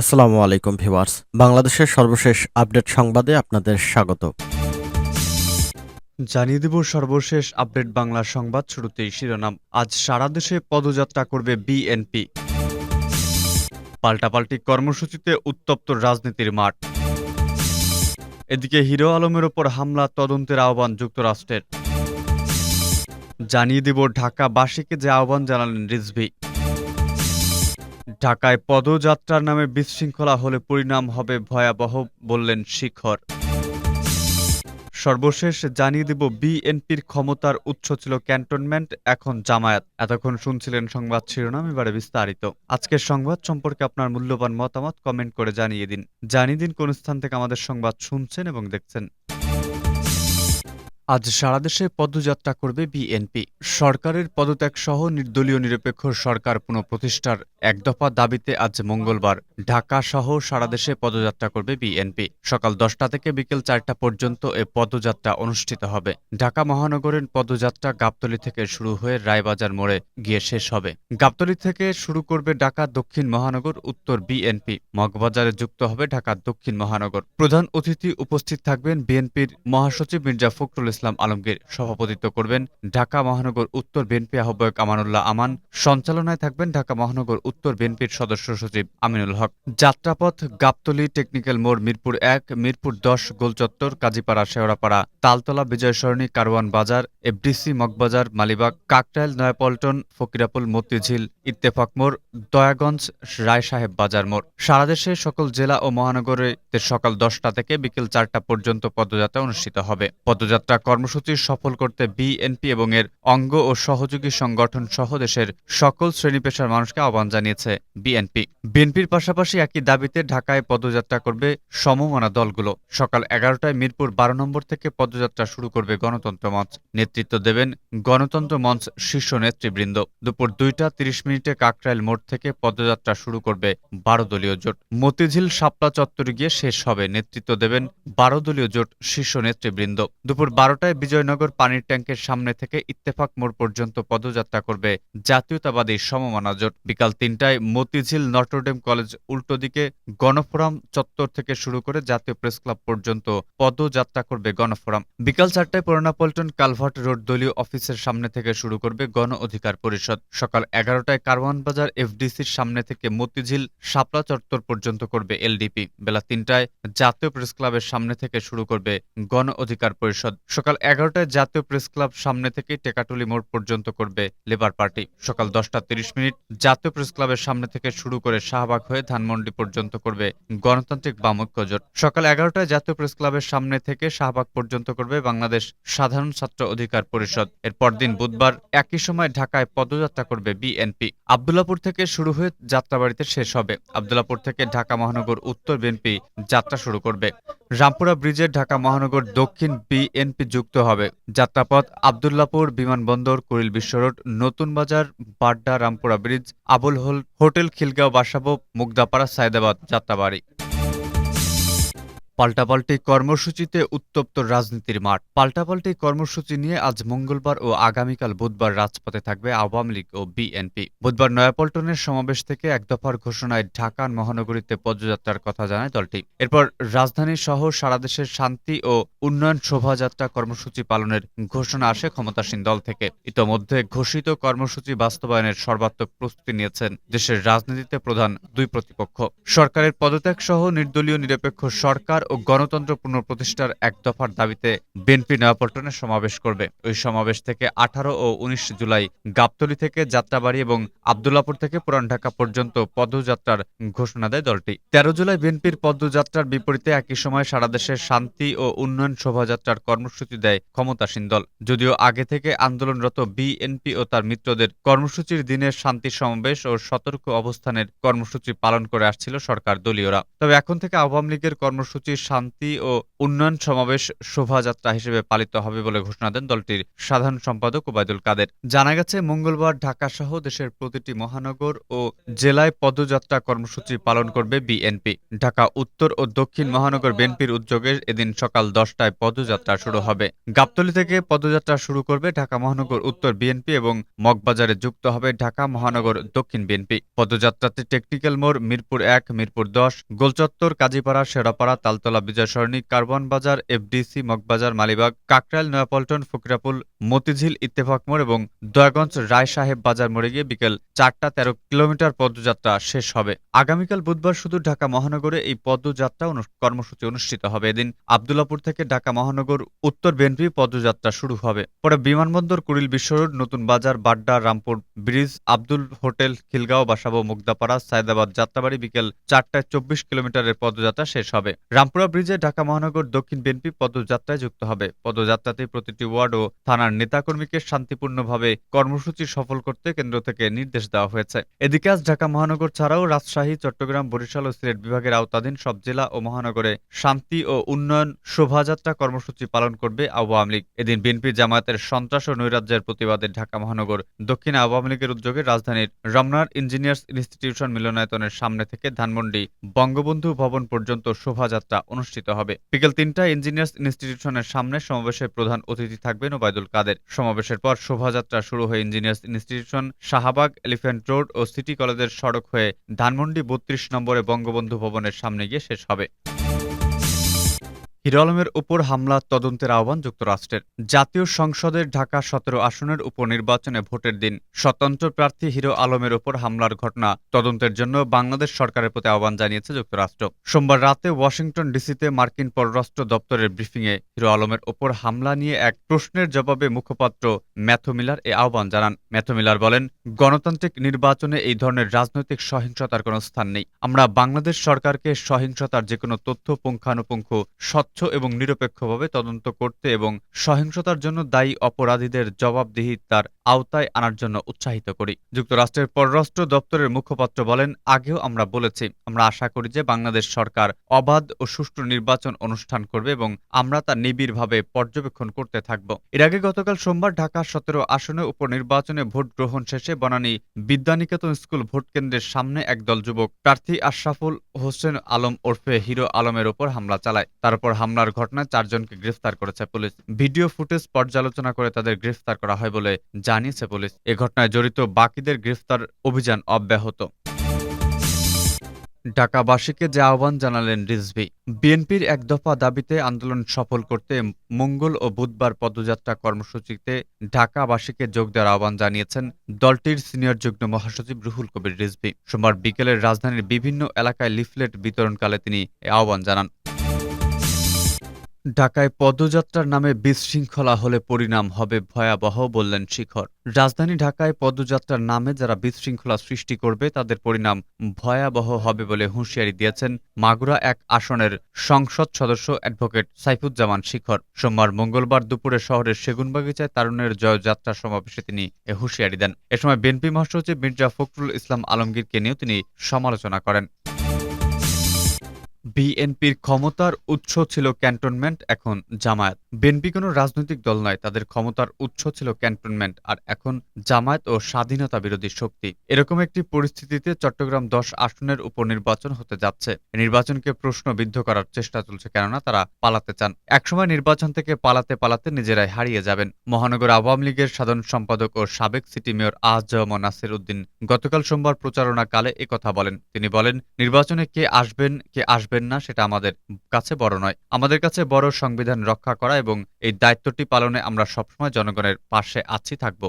আসসালামু আলাইকুম ভিউয়ার্স। বাংলাদেশের সর্বশেষ আপডেট সংবাদে আপনাদের স্বাগত। জানিয়ে দেব সর্বশেষ আপডেট বাংলা সংবাদ শুরুতেই শিরোনাম। আজ সারা দেশে পদযাত্রা করবে বিএনপি। পাল্টাপাল্টি কর্মসূচিতে উত্তপ্ত রাজনীতির মাঠ। এদিকে হিরো আলমের ওপর হামলা তদন্তের আহ্বান যুক্তরাষ্ট্রের। জানিয়ে দেব ঢাকাবাসীকে যে আহ্বান জানালেন রিজভি। ঢাকায় পদযাত্রার নামে বিশৃঙ্খলা হলে পরিণাম হবে ভয়াবহ বললেন শিখর। সর্বশেষ জানিয়ে দেব, বিএনপির ক্ষমতার উৎস ছিল ক্যান্টনমেন্ট, এখন জামায়াত। এতক্ষণ শুনছিলেন সংবাদ শিরোনাম, এবারে বিস্তারিত। আজকের সংবাদ সম্পর্কে আপনার মূল্যবান মতামত কমেন্ট করে জানিয়ে দিন। জানিয়ে দিন কোন স্থান থেকে আমাদের সংবাদ শুনছেন এবং দেখছেন। আজ সারা দেশে পদযাত্রা করবে বিএনপি। সরকারের পদত্যাগ সহ নির্দলীয় নিরপেক্ষ সরকার পুনঃপ্রতিষ্ঠার এক দফা দাবিতে আজ মঙ্গলবার ঢাকা সহ সারা দেশে পদযাত্রা করবে বিএনপি। সকাল দশটা থেকে বিকেল চারটা পর্যন্ত এ পদযাত্রা অনুষ্ঠিত হবে। ঢাকা মহানগরের পদযাত্রা গাবতলী থেকে শুরু হয়ে রায়বাজার মোড়ে গিয়ে শেষ হবে। গাবতলি থেকে শুরু করবে ঢাকা দক্ষিণ মহানগর, উত্তর বিএনপি। মগবাজারে যুক্ত হবে ঢাকা দক্ষিণ মহানগর। প্রধান অতিথি উপস্থিত থাকবেন বিএনপির মহাসচিব মির্জা ফখরুল ইসলাম আলমগীর সভাপতিত্ব করবেন ঢাকা মহানগর উত্তর বিএনপি আহ্বায়ক আমানুল্লাহ আমান। সঞ্চালনায় থাকবেন ঢাকা মহানগর উত্তর বিএনপির সদস্য সচিব আমিনুল হক। যাত্রাপথ গাবতলী টেকনিক্যাল মোড় মিরপুর এক, মিরপুর দশ, গোলচত্বর, কাজীপাড়া, শেওড়াপাড়া, তালতলা বিজয় সরণি কারওয়ান বাজার, এফডিসি, মগবাজার, মালিবাগ, কাকটাইল, নয়াপল্টন, ফকিরাপুল, মতিঝিল, ইত্তেফাক মোড়, দয়াগঞ্জ রায় সাহেব বাজার মোড়। সারা দেশে সকল জেলা ও মহানগরে সকাল দশটা থেকে বিকেল চারটা পর্যন্ত পদযাত্রা অনুষ্ঠিত হবে। পদযাত্রা কর্মসূচি সফল করতে বিএনপি এবং এর অঙ্গ ও সহযোগী সংগঠন সহ দেশের সকল শ্রেণি পেশার মানুষকে আহ্বান জানিয়েছে বিএনপি। বিএনপির পাশাপাশি একই দাবিতে ঢাকায় পদযাত্রা করবে সমমনা দলগুলো। সকাল এগারোটায় মিরপুর বারো নম্বর থেকে পদযাত্রা শুরু করবে গণতন্ত্র মঞ্চ। নেতৃত্ব দেবেন গণতন্ত্র মঞ্চ শীর্ষ নেতৃবৃন্দ। দুপুর দুইটা তিরিশ মিনিটে কাকরাইল মোড় থেকে পদযাত্রা শুরু করবে বারো দলীয় জোট। মতিঝিল শাপলা চত্বরে গিয়ে শেষ হবে। নেতৃত্ব দেবেন বারো দলীয় জোট শীর্ষ নেতৃবৃন্দ। দুপুর বারোটায় বিজয়নগর পানির ট্যাঙ্কের সামনে থেকে ইত্তেফাক মোড় পর্যন্ত পদযাত্রা করবে জাতীয়তাবাদী সমমনা জোট বিকাল তিনটায় মতিঝিল নটরডেম কলেজ উল্টো দিকে গণফোরাম চত্বর থেকে শুরু করে জাতীয় প্রেস ক্লাব পর্যন্ত পদযাত্রা করবে গণফোরাম। বিকাল চারটায় পল্টন কালভার্ট রোড দলীয় অফিসের সামনে থেকে শুরু করবে গণ অধিকার পরিষদ। সকাল এগারোটায় কারওয়ান বাজার এফডিসির সামনে থেকে মতিঝিল শাপলা চত্বর পর্যন্ত করবে এলডিপি। বেলা তিনটায় জাতীয় প্রেস ক্লাবের সামনে থেকে শুরু করবে গণ অধিকার পরিষদ। সকাল এগারোটায় জাতীয় প্রেস ক্লাব সামনে থেকে টেকাটুলি মোড় পর্যন্ত করবে লেবার পার্টি। সকাল দশটা তিরিশ মিনিট জাতীয় প্রেস ক্লাবের সামনে থেকে শুরু করে শাহবাগ হয়ে ধানমন্ডি পর্যন্ত করবে গণতান্ত্রিক বামৈক্য জোট সকাল এগারোটায় জাতীয় প্রেস ক্লাবের সামনে থেকে শাহবাগ পর্যন্ত করবে বাংলাদেশ সাধারণ ছাত্র অধিকার পরিষদ। এর পরদিন বুধবার একই সময় ঢাকায় পদযাত্রা করবে বিএনপি। আবদুল্লাপুর থেকে শুরু হয়ে যাত্রাবাড়িতে শেষ হবে। আবদুল্লাপুর থেকে ঢাকা মহানগর উত্তর বিএনপি যাত্রা শুরু করবে। রামপুরা ব্রিজের ঢাকা মহানগর দক্ষিণ বিএনপি যুক্ত হবে। যাত্রাপথ আবদুল্লাপুর বিমানবন্দর, কুড়িল বিশ্বরোড নতুন বাজার, বাড্ডা, রামপুরা ব্রিজ, আবুল হোল হোটেল, খিলগাঁও, বাসাবো, মুগদাপাড়া, সায়দাবাদ, যাত্রাবাড়ি। পাল্টাপাল্টি কর্মসূচিতে উত্তপ্ত রাজনীতির মাঠ। পাল্টাপাল্টি কর্মসূচি নিয়ে আজ মঙ্গলবার ও আগামীকাল বুধবার রাজপথে থাকবে আওয়ামী লীগ ও বিএনপি। বুধবার নয়াপল্টনের সমাবেশ থেকে এক দফার ঘোষণায় ঢাকা মহানগরীতে পদযাত্রার কথা জানায় দলটি। এরপর রাজধানী সহ সারা দেশের শান্তি ও উন্নয়ন শোভাযাত্রা কর্মসূচি পালনের ঘোষণা আসে ক্ষমতাসীন দল থেকে। ইতোমধ্যে ঘোষিত কর্মসূচি বাস্তবায়নের সর্বাত্মক প্রস্তুতি নিয়েছেন দেশের রাজনীতিতে প্রধান দুই প্রতিপক্ষ। সরকারের পদত্যাগ সহ নির্দলীয় নিরপেক্ষ সরকার ও গণতন্ত্র পুনঃপ্রতিষ্ঠার এক দফার দাবিতে বিএনপি নয়াপল্টনে সমাবেশ করবে। ওই সমাবেশ থেকে আঠারো ও উনিশ জুলাই গাবতলী থেকে যাত্রাবাড়ি এবং আবদুল্লাপুর থেকে পুরান ঢাকা পর্যন্ত পদযাত্রার ঘোষণা দেয় দলটি। তেরো জুলাই বিএনপির পদযাত্রার বিপরীতে একই সময় সারা দেশের শান্তি ও উন্নয়ন শোভাযাত্রার কর্মসূচি দেয় ক্ষমতাসীন দল। যদিও আগে থেকে আন্দোলনরত বিএনপি ও তার মিত্রদের কর্মসূচির দিনে শান্তি সমাবেশ ও সতর্ক অবস্থানের কর্মসূচি পালন করে আসছিল সরকার দলীয়রা। তবে এখন থেকে আওয়ামী লীগের কর্মসূচি শান্তি ও উন্নয়ন সমাবেশ শোভাযাত্রা হিসেবে পালিত হবে বলে ঘোষণা দেন দলটির সাধারণ সম্পাদক ওবায়দুল কাদের। জানা গেছে, মঙ্গলবার ঢাকা সহ দেশের প্রতিটি মহানগর ও জেলায় পদযাত্রা কর্মসূচি পালন করবে বিএনপি। ঢাকা উত্তর ও দক্ষিণ মহানগর বিএনপির উদ্যোগে এদিন সকাল দশটায় পদযাত্রা শুরু হবে। গাবতলী থেকে পদযাত্রা শুরু করবে ঢাকা মহানগর উত্তর বিএনপি এবং মগবাজারে যুক্ত হবে ঢাকা মহানগর দক্ষিণ বিএনপি। পদযাত্রাতে টেকনিক্যাল মোড়, মিরপুর এক, মিরপুর দশ, গোলচত্বর, কাজীপাড়া, শেরাপাড়া, তালতলা বিজয় সরণি, কারওয়ান বাজার, এফডিসি, মগবাজার, মালিবাগ, কাকরাইল, নয়াপল্টন, ফকিরাপুল, মতিঝিল, ইত্তেফাক মোড় এবং দয়াগঞ্জ রায় সাহেব বাজার মোড়ে গিয়ে বিকেল চারটা তেরো কিলোমিটার পদযাত্রা শেষ হবে। আগামীকাল বুধবার শুধু ঢাকা মহানগরে এই পদযাত্রা কর্মসূচি অনুষ্ঠিত হবে। এদিন আবদুল্লাপুর থেকে ঢাকা মহানগর উত্তর বিএনপি পদযাত্রা শুরু হবে। পরে বিমানবন্দর, Kuril Bishwa road, Notun Bazar, Badda, Rampur bridge, Abdul hotel, Khilgaon, Basabo, Mugdapara, Sayedabad Jatrabari বিকেল চারটায় চব্বিশ কিলোমিটারের পদযাত্রা শেষ হবে। রামপুরা ব্রিজে ঢাকা মহানগর দক্ষিণ বিএনপি পদযাত্রায় যুক্ত হবে। পদযাত্রাতে প্রতিটি ওয়ার্ড ও থানার নেতাকর্মীকে শান্তিপূর্ণভাবে কর্মসূচি সফল করতে কেন্দ্র থেকে নির্দেশ দেওয়া হয়েছে। এদিকে আজ ঢাকা মহানগর ছাড়াও রাজশাহী, চট্টগ্রাম, বরিশাল ও সিলেট বিভাগের আওতাধীন সব জেলা ও মহানগরে শান্তি ও উন্নয়ন শোভাযাত্রা কর্মসূচি পালন করবে আওয়ামী লীগ। এদিন বিএনপি জামায়াতের সন্ত্রাস ও নৈরাজ্যের প্রতিবাদে ঢাকা মহানগর দক্ষিণ আওয়ামী লীগের উদ্যোগে রাজধানীর রমনার ইঞ্জিনিয়ার্স ইনস্টিটিউশন মিলনায়তনের সামনে থেকে ধানমন্ডি বঙ্গবন্ধু ভবন পর্যন্ত শোভাযাত্রা অনুষ্ঠিত হবে। বিকেল তিনটায় ইঞ্জিনিয়ার্স ইনস্টিটিউশনের সামনে সমাবেশে প্রধান অতিথি থাকবেন ওবায়দুল কাদের। সমাবেশের পর শোভাযাত্রা শুরু হয়ে engineers institution, Shahbag, elephant road ও সিটি কলেজের সড়ক হয়ে ধানমন্ডি বত্রিশ নম্বরে বঙ্গবন্ধু ভবনের সামনে গিয়ে শেষ হবে। হিরো আলমের উপর হামলা, তদন্তের আহ্বান যুক্তরাষ্ট্রের। জাতীয় সংসদের ঢাকা সতেরো আসনের উপনির্বাচনে ভোটের দিন স্বতন্ত্র প্রার্থী হিরো আলমের উপর হামলার ঘটনা, তদন্তের জন্য বাংলাদেশ সরকারের প্রতি আহ্বান জানিয়েছে যুক্তরাষ্ট্র। সোমবার রাতে ওয়াশিংটন ডিসিতে মার্কিন পররাষ্ট্র দপ্তরের ব্রিফিংয়ে হিরো আলমের ওপর হামলা নিয়ে এক প্রশ্নের জবাবে মুখপাত্র ম্যাথু মিলার এ আহ্বান জানান। ম্যাথু মিলার বলেন, গণতান্ত্রিক নির্বাচনে এই ধরনের রাজনৈতিক সহিংসতার কোনো স্থান নেই। আমরা বাংলাদেশ সরকারকে সহিংসতার যে কোনো তথ্য, পুঙ্খানুপুঙ্খ স্বচ্ছ এবং নিরপেক্ষভাবে তদন্ত করতে এবং সহিংসতার জন্য দায়ী অপরাধীদের জবাবদিহিতার আওতায় আনার জন্য উৎসাহিত করি। যুক্তরাষ্ট্রের পররাষ্ট্র দপ্তরের মুখপাত্র বলেন, আগেও আমরা বলেছি, আমরা আশা করি যে বাংলাদেশ সরকার অবাধ ও সুষ্ঠু নির্বাচন অনুষ্ঠান করবে এবং আমরা তা নিবিড়ভাবে পর্যবেক্ষণ করতে থাকব। এর আগে গতকাল সোমবার ঢাকা সতেরো আসনে উপনির্বাচনে ভোট গ্রহণ শেষে বনানী বিদ্যানিকেতন স্কুল ভোট কেন্দ্রের সামনে একদল যুবক প্রার্থী আশরাফুল হোসেন আলম ওরফে হিরো আলমের ওপর হামলা চালায়। তারপর হামলার ঘটনায় চারজনকে গ্রেফতার করেছে পুলিশ। ভিডিও ফুটেজ পর্যালোচনা করে তাদের গ্রেফতার করা হয় বলে জানিয়েছে পুলিশ। এ ঘটনায় জড়িত বাকিদের গ্রেফতার অভিযান অব্যাহত। ঢাকাবাসীকে যে আহ্বান জানালেন রিজভি, বিএনপির এক দফা দাবিতে আন্দোলন সফল করতে মঙ্গল ও বুধবার পদযাত্রা কর্মসূচিতে ঢাকাবাসীকে যোগ দেওয়ার আহ্বান জানিয়েছেন দলটির সিনিয়র যুগ্ম মহাসচিব রুহুল কবির রিজভি। সোমবার বিকেলের রাজধানীর বিভিন্ন এলাকায় লিফলেট বিতরণকালে তিনি আহ্বান জানান। ঢাকায় পদযাত্রার নামে বিশৃঙ্খলা হলে পরিণাম হবে ভয়াবহ, বললেন শিখর। রাজধানী ঢাকায় পদযাত্রার নামে যারা বিশৃঙ্খলা সৃষ্টি করবে, তাদের পরিণাম ভয়াবহ হবে বলে হুঁশিয়ারি দিয়েছেন মাগুরা এক আসনের সংসদ সদস্য অ্যাডভোকেট সাইফুজ্জামান শিখর। সোমবার মঙ্গলবার দুপুরে শহরের সেগুনবাগিচায় তারুণের জয়যাত্রা সমাবেশে তিনি এ হুঁশিয়ারি দেন। এ সময় বিএনপি মহাসচিব মির্জা ফখরুল ইসলাম আলমগীরকে নিয়েও তিনি সমালোচনা করেন। বিএনপির ক্ষমতার উৎস ছিল ক্যান্টনমেন্ট, এখন জামায়াত। বিএনপি কোনো রাজনৈতিক দল নয়, তাদের ক্ষমতার উৎস ছিল ক্যান্টনমেন্ট, আর এখন জামায়াত ও স্বাধীনতা বিরোধী শক্তি। এরকম একটি পরিস্থিতিতে চট্টগ্রাম দশ আসনের উপনির্বাচন হতে যাচ্ছে। নির্বাচনকে প্রশ্নবিদ্ধ করার চেষ্টা চলছে, কেননা তারা পালাতে চান। একসময় নির্বাচন থেকে পালাতে পালাতে নিজেরাই হারিয়ে যাবেন। মহানগর আওয়ামী লীগের সাধারণ সম্পাদক ও সাবেক সিটি মেয়র আজম নাসির উদ্দিন গতকাল সোমবার প্রচারণাকালে একথা বলেন। তিনি বলেন, নির্বাচনে কে আসবেন, কে আসবেন না, সেটা আমাদের কাছে বড় নয়। আমাদের কাছে বড় সংবিধান রক্ষা করা এবং এই দায়িত্বটি পালনে আমরা সবসময় জনগণের পাশে আছি, থাকব।